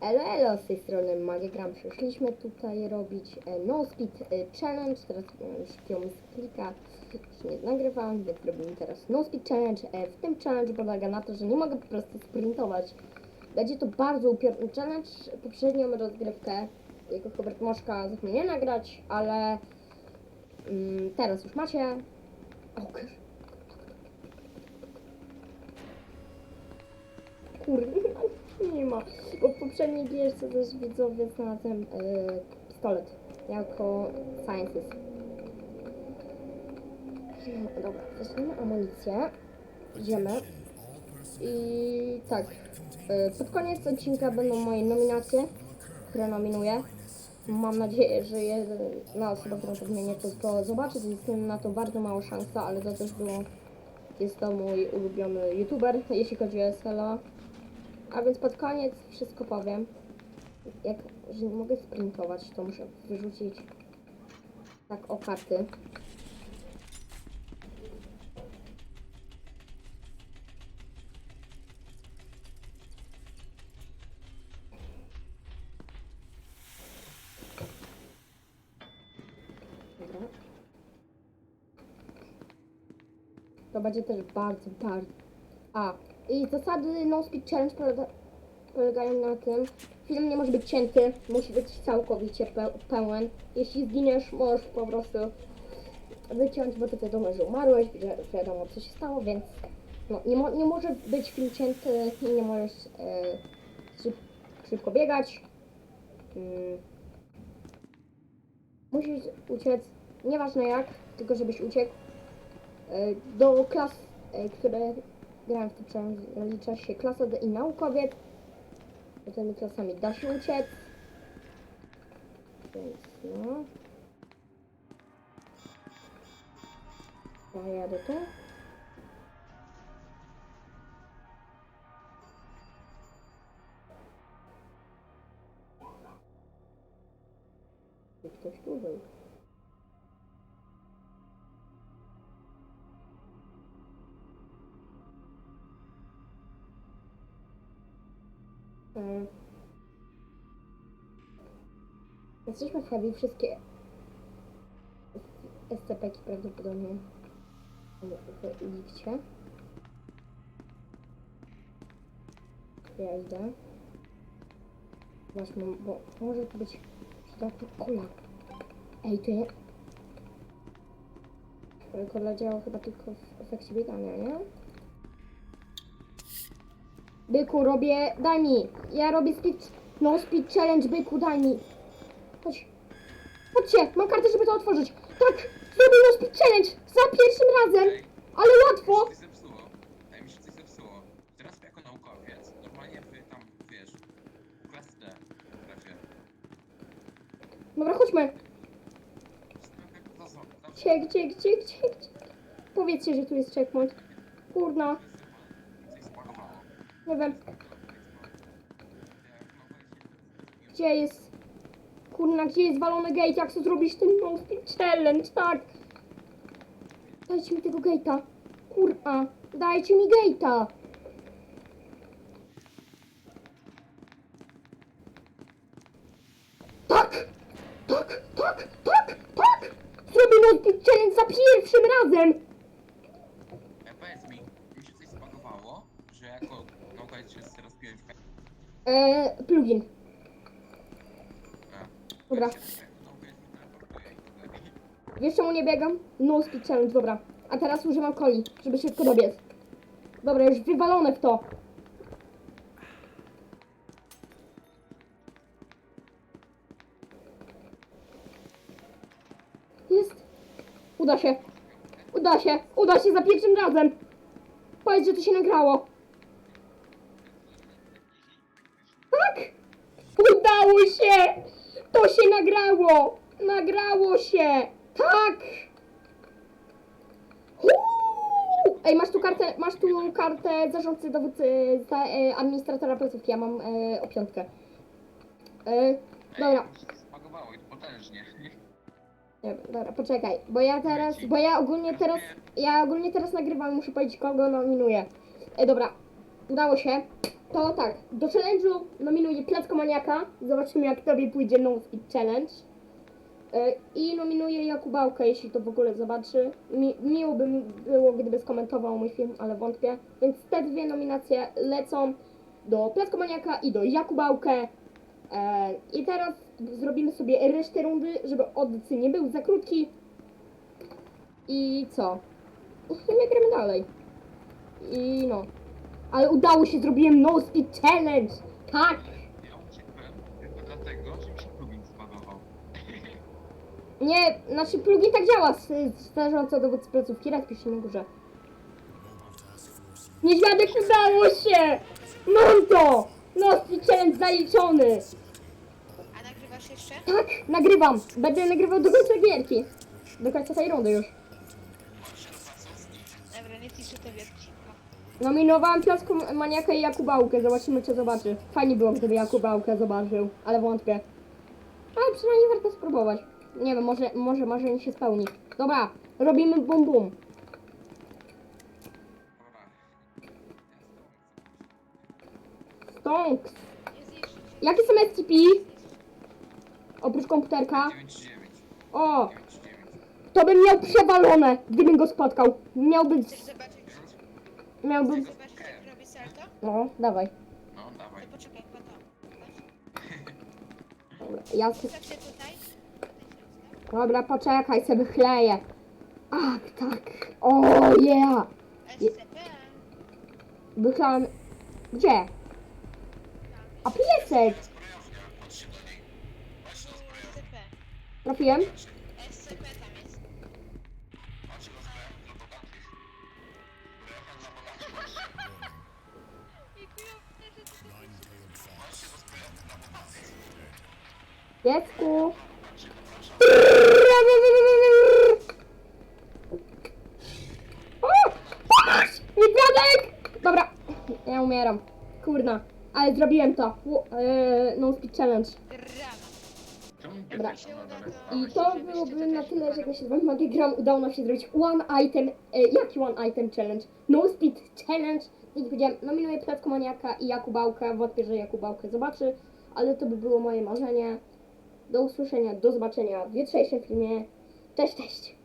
Elo, elo, z tej strony Magigram. Przyszliśmy tutaj robić e, No Speed Challenge. Teraz e, już z klika już nie nagrywam, więc robimy teraz No Speed Challenge. E, w tym challenge polega na to, że nie mogę po prostu sprintować. Będzie to bardzo upiorny challenge. Poprzednią rozgrywkę jako Hubert Moszka zapomniał nagrać, ale mm, teraz już macie. O, kur- Kurde, nie ma. Bo w poprzedniej gierce też widzowie znalazłem e, pistolet jako Sciences. No, dobra, weźmiemy amunicję. Idziemy. I tak, e, pod koniec odcinka będą moje nominacje, które nominuję. Mam nadzieję, że jedna osoba, którą powinien to, to zobaczyć, jest na to bardzo mała szansa, ale to też było, jest to mój ulubiony youtuber, jeśli chodzi o SLA. A więc pod koniec wszystko powiem. Jak, że nie mogę sprintować, to muszę wyrzucić tak o karty. To będzie też bardzo, bardzo a, i zasady No Speed Challenge polega, polegają na tym, film nie może być cięty, musi być całkowicie pe pełen. Jeśli zginiesz, możesz po prostu wyciąć, bo to wiadomo, że umarłeś, że wiadomo co się stało, więc no, nie, mo nie może być film cięty i nie możesz e, szyb szybko biegać. Mm. Musisz uciec, nieważne jak, tylko żebyś uciekł e, do klas, e, które grałem w tym challenge, licza się klasa D i naukowiec. Bo tymi klasami da się uciec. Więc no. Ja jadę tu. Ktoś tu był. Mm. Jesteśmy w heavy, wszystkie SCP-ki prawdopodobnie w lifcie. Ja idę. Zobaczmy, bo może to być środku kola. Ej, to nie... Kola działa chyba tylko w efekcie biegania, nie? Byku, robię, daj mi. Ja robię speed, no speed challenge, byku, daj mi. Chodź. Chodźcie, mam kartę, żeby to otworzyć. Tak, zrobię no speed challenge, za pierwszym razem, ale łatwo. Coś zepsuło. Ej, mi się coś zepsuło. Teraz jako naukowiec, normalnie wy tam, wiesz, D. Dobra, chodźmy. To tam Gdzie, gdzie, gdzie, gdzie, gdzie? Powiedzcie, że tu jest checkpoint. Kurna. Nie wiem, gdzie jest... Kurna, gdzie jest walony gate? Jak chcę zrobić ten no challenge, tak? Dajcie mi tego gate'a. Kurwa, dajcie mi gate'a. Tak! Tak, tak, tak, tak! Zrobię no challenge za pierwszym razem! Ej, powiedz mi, mi się coś spagowało, że jako naukowiec się rozpiłem w Eee, plugin. Dobra. Wiesz czemu nie biegam? No speed challenge, dobra. A teraz używam coli, żeby szybko dobiec. Dobra, już wywalone w to. Jest. Uda się. Uda się. Uda się za pierwszym razem. Powiedz, że to się nagrało. Się! To się nagrało! Nagrało się! Tak! Uuu! Ej, masz tu kartę, masz tu kartę zarządcy dowódcy za, e, administratora placówki, ja mam e, o piątkę. E, dobra, spagowało i potężnie. nie, dobra, poczekaj, bo ja teraz, bo ja ogólnie teraz, ja ogólnie teraz nagrywam, muszę powiedzieć kogo nominuję. E, dobra, udało się. To tak, do challenge'u nominuję Plackomaniaka. Zobaczymy jak tobie pójdzie No Speed Challenge. E, I nominuję Jakubałkę, jeśli to w ogóle zobaczy. Mi, miło by było, gdyby skomentował mój film, ale wątpię. Więc te dwie nominacje lecą do Plackomaniaka i do Jakubałkę. E, I teraz zrobimy sobie resztę rundy, żeby odcy nie był za krótki. I co? I my gramy dalej. I no. Ale udało się, zrobiłem No Speed Challenge! Tak! Ja uciekłem tylko dlatego, że mi się plugin spadował. Nie, znaczy plugin tak działa, s- starażąco do dowódcy placówki, raz pisze na górze. Niedźwiadek udało się! Mam to! No Speed Challenge zaliczony! A nagrywasz jeszcze? Tak, nagrywam! Będę nagrywał do końca gierki. Do końca tej rundy już. Dobra, nie piszę te wielki. Nominowałem Piasku Maniaka i Jakubałkę, zobaczymy czy zobaczy. Fajnie było, gdyby Jakubałkę zobaczył, ale wątpię. Ale przynajmniej warto spróbować. Nie wiem, może, może marzenie się spełni. Dobra, robimy bum bum. Stonks. Jakie są SCP? Oprócz komputerka. 99. O, 99. to bym miał przewalone, gdybym go spotkał. Miałby... Chcesz zobaczyć? Miałby... Chcesz zobaczyć jak robi salto? No, dawaj. No, dawaj. To poczekaj, po to. Dobra, ja... Ustaw się tutaj. Dobra, poczekaj, sobie chleję. Ach, tak. O, yeah. SCP. Wychlałem... Gdzie? A piesek! Zbrojownia. Do niej. SCP. Trafiłem? Piesku! O! Patrz! Niedźwiadek! Dobra, ja umieram. Kurna, ale zrobiłem to. Eee, no speed challenge. Dobra. I to byłoby na tyle, że jak się z wami nagram, udało nam się zrobić one item. E, jaki one item challenge? No speed challenge. Powiedziałem, nominuję Plackomaniaka i Jakubałkę. Wątpię, że Jakubałkę zobaczy, ale to by było moje marzenie. Do usłyszenia, do zobaczenia w jutrzejszym filmie. Cześć, cześć!